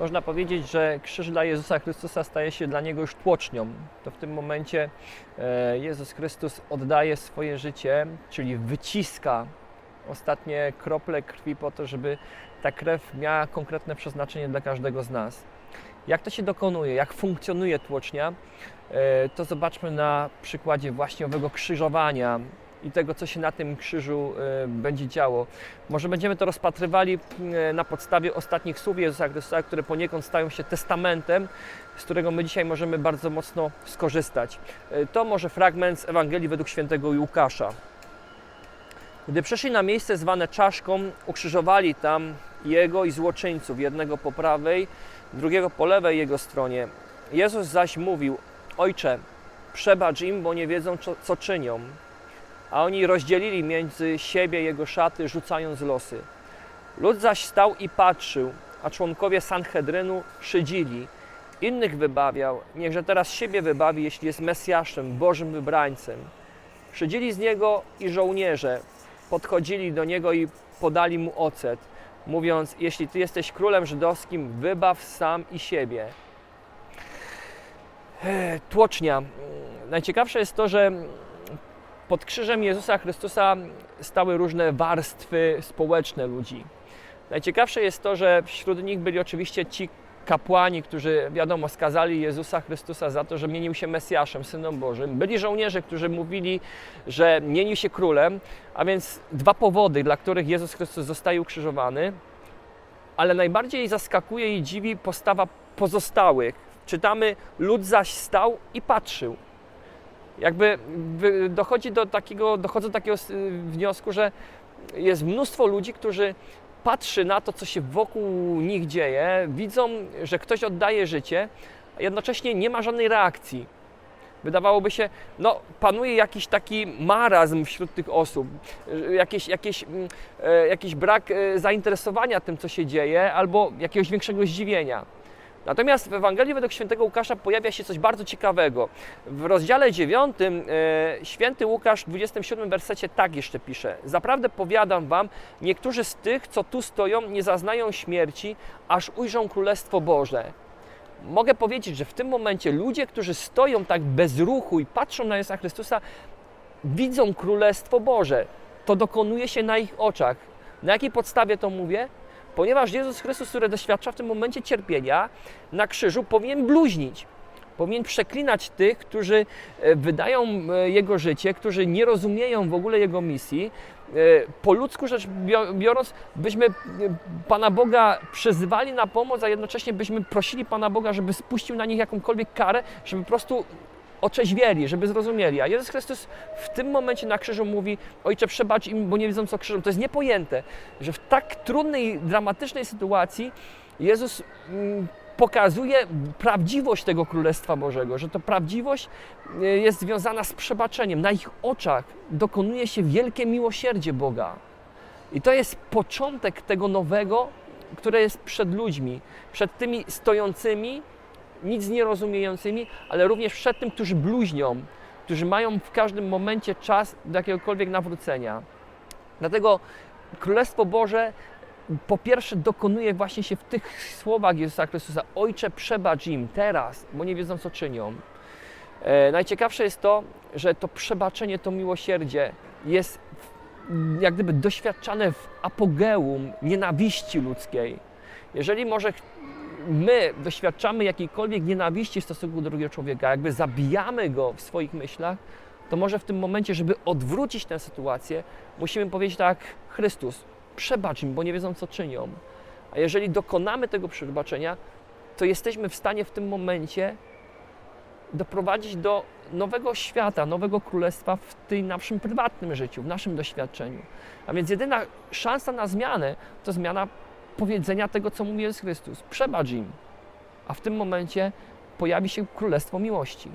można powiedzieć, że krzyż dla Jezusa Chrystusa staje się dla Niego już tłocznią. To w tym momencie e, Jezus Chrystus oddaje swoje życie, czyli wyciska ostatnie krople krwi po to, żeby ta krew miała konkretne przeznaczenie dla każdego z nas. Jak to się dokonuje, jak funkcjonuje tłocznia, e, to zobaczmy na przykładzie właśnie owego krzyżowania i tego, co się na tym krzyżu e, będzie działo. Może będziemy to rozpatrywali e, na podstawie ostatnich słów Jezusa Chrystusa, które poniekąd stają się testamentem, z którego my dzisiaj możemy bardzo mocno skorzystać. E, To może fragment z Ewangelii według świętego Łukasza. Gdy przyszli na miejsce zwane czaszką, ukrzyżowali tam jego i złoczyńców, jednego po prawej, drugiego po lewej jego stronie. Jezus zaś mówił: Ojcze, przebacz im, bo nie wiedzą, co, co czynią. A oni rozdzielili między siebie jego szaty, rzucając losy. Lud zaś stał i patrzył, a członkowie Sanhedrynu szydzili. Innych wybawiał, niechże teraz siebie wybawi, jeśli jest Mesjaszem, Bożym wybrańcem. Szydzili z niego i żołnierze podchodzili do niego i podali mu ocet, mówiąc: Jeśli ty jesteś królem żydowskim, wybaw sam i siebie. Ech, Tłocznia. Najciekawsze jest to, że pod krzyżem Jezusa Chrystusa stały różne warstwy społeczne ludzi. Najciekawsze jest to, że wśród nich byli oczywiście ci kapłani, którzy, wiadomo, skazali Jezusa Chrystusa za to, że mienił się Mesjaszem, Synem Bożym. Byli żołnierze, którzy mówili, że mienił się królem, a więc dwa powody, dla których Jezus Chrystus zostaje ukrzyżowany. Ale najbardziej zaskakuje i dziwi postawa pozostałych. Czytamy, lud zaś stał i patrzył. Jakby dochodzi do takiego, dochodzę do takiego s- wniosku, że jest mnóstwo ludzi, którzy patrzy na to, co się wokół nich dzieje, widzą, że ktoś oddaje życie, a jednocześnie nie ma żadnej reakcji. Wydawałoby się, no, panuje jakiś taki marazm wśród tych osób, y, jakieś, jakieś, mm, e, jakiś brak e, zainteresowania tym, co się dzieje, albo jakiegoś większego zdziwienia. Natomiast w Ewangelii według świętego Łukasza pojawia się coś bardzo ciekawego. W rozdziale 9 e, święty Łukasz w 27 wersecie tak jeszcze pisze: Zaprawdę powiadam wam, niektórzy z tych, co tu stoją, nie zaznają śmierci, aż ujrzą Królestwo Boże. Mogę powiedzieć, że w tym momencie ludzie, którzy stoją tak bez ruchu i patrzą na Jezusa Chrystusa, widzą Królestwo Boże. To dokonuje się na ich oczach. Na jakiej podstawie to mówię? Ponieważ Jezus Chrystus, który doświadcza w tym momencie cierpienia na krzyżu, powinien bluźnić. Powinien przeklinać tych, którzy e, wydają e, Jego życie, którzy nie rozumieją w ogóle Jego misji. E, Po ludzku rzecz bio- biorąc, byśmy Pana Boga przyzywali na pomoc, a jednocześnie byśmy prosili Pana Boga, żeby spuścił na nich jakąkolwiek karę, żeby po prostu otrzeźwieli, żeby zrozumieli. A Jezus Chrystus w tym momencie na krzyżu mówi: Ojcze, przebacz im, bo nie wiedzą, co krzyżą. To jest niepojęte, że w tak trudnej, dramatycznej sytuacji Jezus mm, pokazuje prawdziwość tego Królestwa Bożego, że to prawdziwość y, jest związana z przebaczeniem. Na ich oczach dokonuje się wielkie miłosierdzie Boga. I to jest początek tego nowego, które jest przed ludźmi, przed tymi stojącymi, nic nie rozumiejącymi, ale również przed tym, którzy bluźnią, którzy mają w każdym momencie czas do jakiegokolwiek nawrócenia. Dlatego Królestwo Boże po pierwsze dokonuje właśnie się w tych słowach Jezusa Chrystusa: Ojcze, przebacz im teraz, bo nie wiedzą, co czynią. E, najciekawsze jest to, że to przebaczenie, to miłosierdzie jest jak gdyby doświadczane w apogeum nienawiści ludzkiej. Jeżeli może my doświadczamy jakiejkolwiek nienawiści w stosunku do drugiego człowieka, jakby zabijamy go w swoich myślach, to może w tym momencie, żeby odwrócić tę sytuację, musimy powiedzieć tak, Chrystus, przebacz im, bo nie wiedzą, co czynią. A jeżeli dokonamy tego przebaczenia, to jesteśmy w stanie w tym momencie doprowadzić do nowego świata, nowego królestwa w tym naszym prywatnym życiu, w naszym doświadczeniu. A więc jedyna szansa na zmianę to zmiana powiedzenia tego, co mówi Jezus Chrystus. Przebacz im. A w tym momencie pojawi się królestwo miłości.